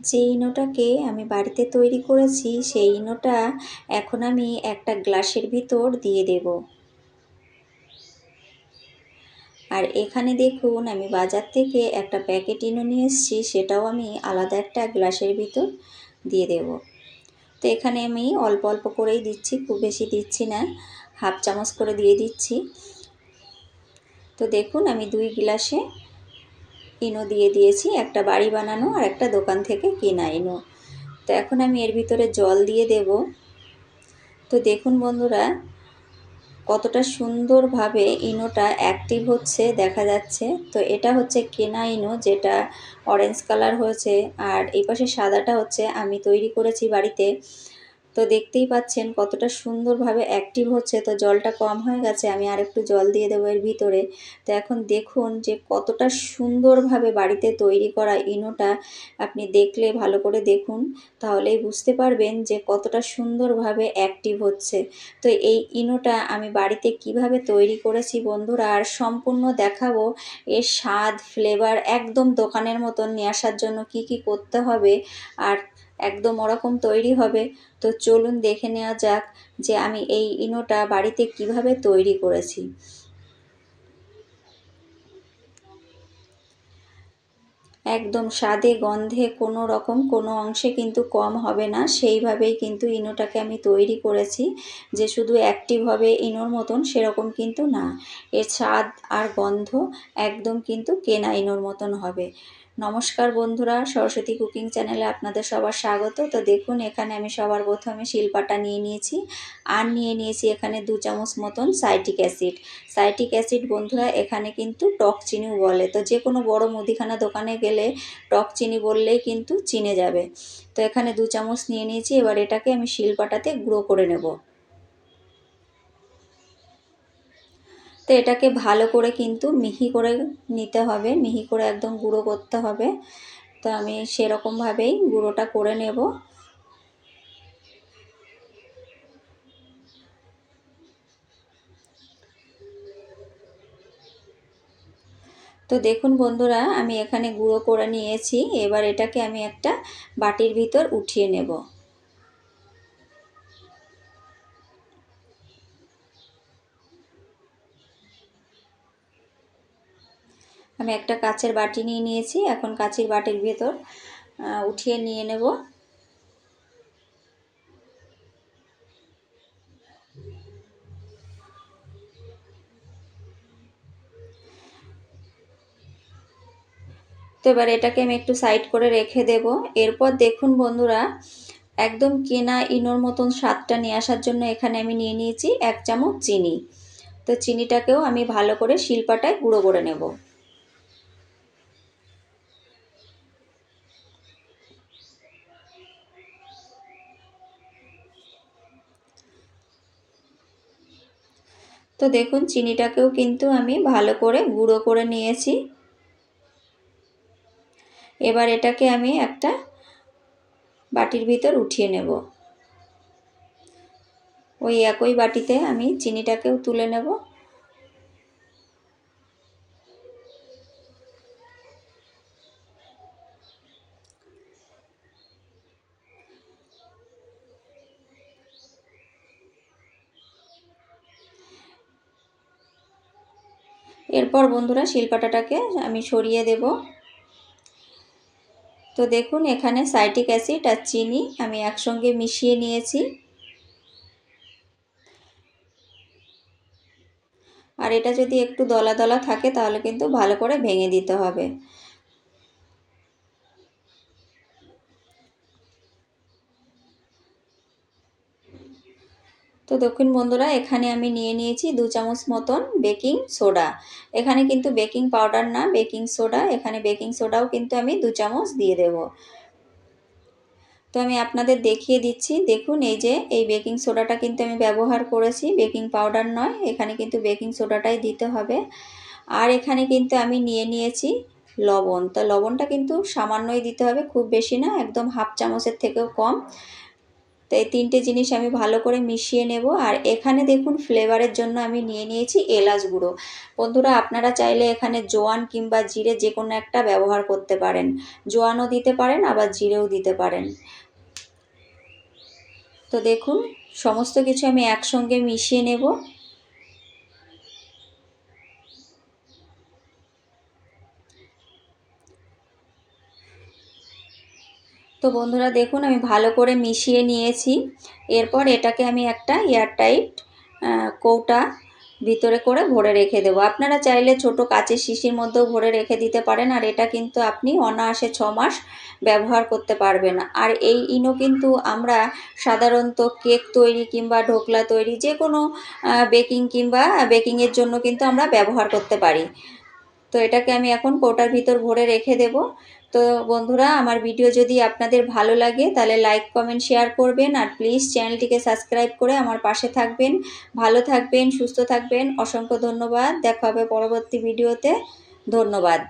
যে ইনোটাকে আমি বাড়িতে তৈরি করেছি, সেই ইনোটা এখন আমি একটা গ্লাসের ভিতর দিয়ে দেব। আর এখানে দেখুন, আমি বাজার থেকে একটা প্যাকেট ইনো নিয়ে এসেছি, সেটাও আমি আলাদা একটা গ্লাসের ভিতর দিয়ে দেব। তো এখানে আমি অল্প অল্প করেই দিচ্ছি, খুব বেশি দিচ্ছি না, হাফ চামচ করে দিয়ে দিচ্ছি। তো দেখুন, আমি দুই গ্লাসে ইনো দিয়ে দিয়েছি, একটা বাড়ি বানানো আর একটা দোকান থেকে কেনা ইনো। তো এখন আমি এর ভিতরে জল দিয়ে দেব। তো দেখুন বন্ধুরা, কতটা সুন্দরভাবে ইনোটা অ্যাক্টিভ হচ্ছে, দেখা যাচ্ছে। তো এটা হচ্ছে কেনা ইনো, যেটা অরেঞ্জ কালার হয়েছে, আর এই পাশে সাদাটা হচ্ছে আমি তৈরি করেছি বাড়িতে। তো দেখতেই পাচ্ছেন কতটা সুন্দরভাবে অ্যাক্টিভ হচ্ছে। তো জলটা কম হয়ে গেছে, আমি আর একটু জল দিয়ে দেবো এর ভিতরে। তো এখন দেখুন যে কতটা সুন্দরভাবে বাড়িতে তৈরি করা ইনোটা আপনি দেখলে, ভালো করে দেখুন, তাহলেই বুঝতে পারবেন যে কতটা সুন্দরভাবে অ্যাক্টিভ হচ্ছে। তো এই ইনোটা আমি বাড়িতে কীভাবে তৈরি করেছি বন্ধুরা, আর সম্পূর্ণ দেখাবো এর স্বাদ ফ্লেভার একদম দোকানের মতন নিয়ে আসার জন্য কি কি করতে হবে। আর একদম ওরকম তৈরি হবে। তো চলুন দেখে নেওয়া যাক যে আমি এই ইনোটা বাড়িতে কীভাবে তৈরি করেছি। একদম স্বাদে, গন্ধে কোনো রকম কোনো অংশে কিন্তু কম হবে না। সেইভাবেই কিন্তু ইনোটাকে আমি তৈরি করেছি। যে শুধু অ্যাক্টিভ হবে ইনোর মতন সেরকম কিন্তু না। এর স্বাদ আর গন্ধ একদম কিন্তু কেনা ইনোর মতন হবে। নমস্কার বন্ধুরা, সরস্বতী কুকিং চ্যানেলে আপনাদের সবার স্বাগত। তো দেখুন, এখানে আমি সবার প্রথমে শিল্পাটা নিয়ে নিয়েছি আর নিয়ে নিয়েছি এখানে দু চামচ মতন সাইটিক অ্যাসিড। সাইটিক অ্যাসিড বন্ধুরা, এখানে কিন্তু টক চিনিও বলে। তো যে কোনো বড় মুদিখানা দোকানে গেলে টক চিনি বললেই কিন্তু চিনে যাবে। তো এখানে দু চামচ নিয়ে নিয়েছি, এবার এটাকে আমি শিলপাটাতে গুঁড়ো করে নেব। তো এটাকে ভালো করে কিন্তু মিহি করে নিতে হবে। মিহি করে একদম গুঁড়ো করতে হবে। তো আমি সেরকমভাবেই গুঁড়োটা করে নেব। তো দেখুন বন্ধুরা, আমি এখানে গুঁড়ো করে নিয়েছি। এবার এটাকে আমি একটা বাটির ভিতর উঠিয়ে নেব। আমি একটা কাচের বাটি নিয়ে নিয়েছি, এখন কাচের বাটির ভেতর উঠিয়ে নিয়ে নেব। তো এবার এটাকে আমি একটু সাইড করে রেখে দেব। এরপর দেখুন বন্ধুরা, একদম কেনা ইনোর মতন স্বাদটা নিয়ে আসার জন্য এখানে আমি নিয়ে নিয়েছি এক চামচ চিনি। তো চিনিটাকেও আমি ভালো করে শিল্পাটায় গুঁড়ো করে নেব। তো দেখুন, চিনিটাকেও কিন্তু আমি ভালো করে গুঁড়ো করে নিয়েছি। এবার এটাকে আমি একটা বাটির ভিতর উঠিয়ে নেব। ওই একই বাটিতে আমি চিনিটাকেও তুলে নেব। এরপর বন্ধুরা শিলপাটাটাকে আমি সরিয়ে দেব। তো দেখুন, এখানে সাইটিক অ্যাসিড আর চিনি আমি একসঙ্গে মিশিয়ে নিয়েছি। আর এটা যদি একটু দলা দলা থাকে, তাহলে কিন্তু ভালো করে ভেঙে দিতে হবে। তো দক্ষিণ বন্ধুরা, এখানে আমি নিয়ে নিয়েছি দু চামচ মতন বেকিং সোডা। এখানে কিন্তু বেকিং পাউডার না, বেকিং সোডা। এখানে বেকিং সোডাও কিন্তু আমি দু চামচ দিয়ে দেব। তো আমি আপনাদের দেখিয়ে দিচ্ছি। দেখুন, এই যে, এই বেকিং সোডাটা কিন্তু আমি ব্যবহার করেছি। বেকিং পাউডার নয়, এখানে কিন্তু বেকিং সোডাটাই দিতে হবে। আর এখানে কিন্তু আমি নিয়ে নিয়েছি লবণ। তো লবণটা কিন্তু সামান্যই দিতে হবে, খুব বেশি না, একদম হাফ চামচের থেকেও কম। তো এই তিনটে জিনিস আমি ভালো করে মিশিয়ে নেব। আর এখানে দেখুন ফ্লেভারের জন্য আমি নিয়ে নিয়েছি এলাচ গুঁড়ো। বন্ধুরা, আপনারা চাইলে এখানে জোয়ান কিংবা জিরে যে কোনো একটা ব্যবহার করতে পারেন। জোয়ানও দিতে পারেন, আবার জিরেও দিতে পারেন। তো দেখুন, সমস্ত কিছু আমি একসঙ্গে মিশিয়ে নেব। তো বন্ধুরা দেখুন, আমি ভালো করে মিশিয়ে নিয়েছি। এরপর এটাকে আমি একটা এয়ারটাইট কৌটা ভিতরে করে ভরে রেখে দেবো। আপনারা চাইলে ছোট কাচের শিশির মধ্যেও ভরে রেখে দিতে পারেন, আর এটা কিন্তু আপনি অনায়াসে ছ মাস ব্যবহার করতে পারবেন। আর এই ইনো কিন্তু আমরা সাধারণত কেক তৈরি কিংবা ঢোকলা তৈরি, যে কোনো বেকিং কিংবা বেকিংয়ের জন্য কিন্তু আমরা ব্যবহার করতে পারি। তো এটাকে আমি এখন কৌটার ভিতর ভরে রেখে দেব। তো বন্ধুরা, আমার ভিডিও যদি আপনাদের ভালো লাগে, তাহলে লাইক কমেন্ট শেয়ার করবেন আর প্লিজ চ্যানেলটিকে সাবস্ক্রাইব করে আমার পাশে থাকবেন। ভালো থাকবেন, সুস্থ থাকবেন। অসংখ্য ধন্যবাদ। দেখা হবে পরবর্তী ভিডিওতে ধন্যবাদ।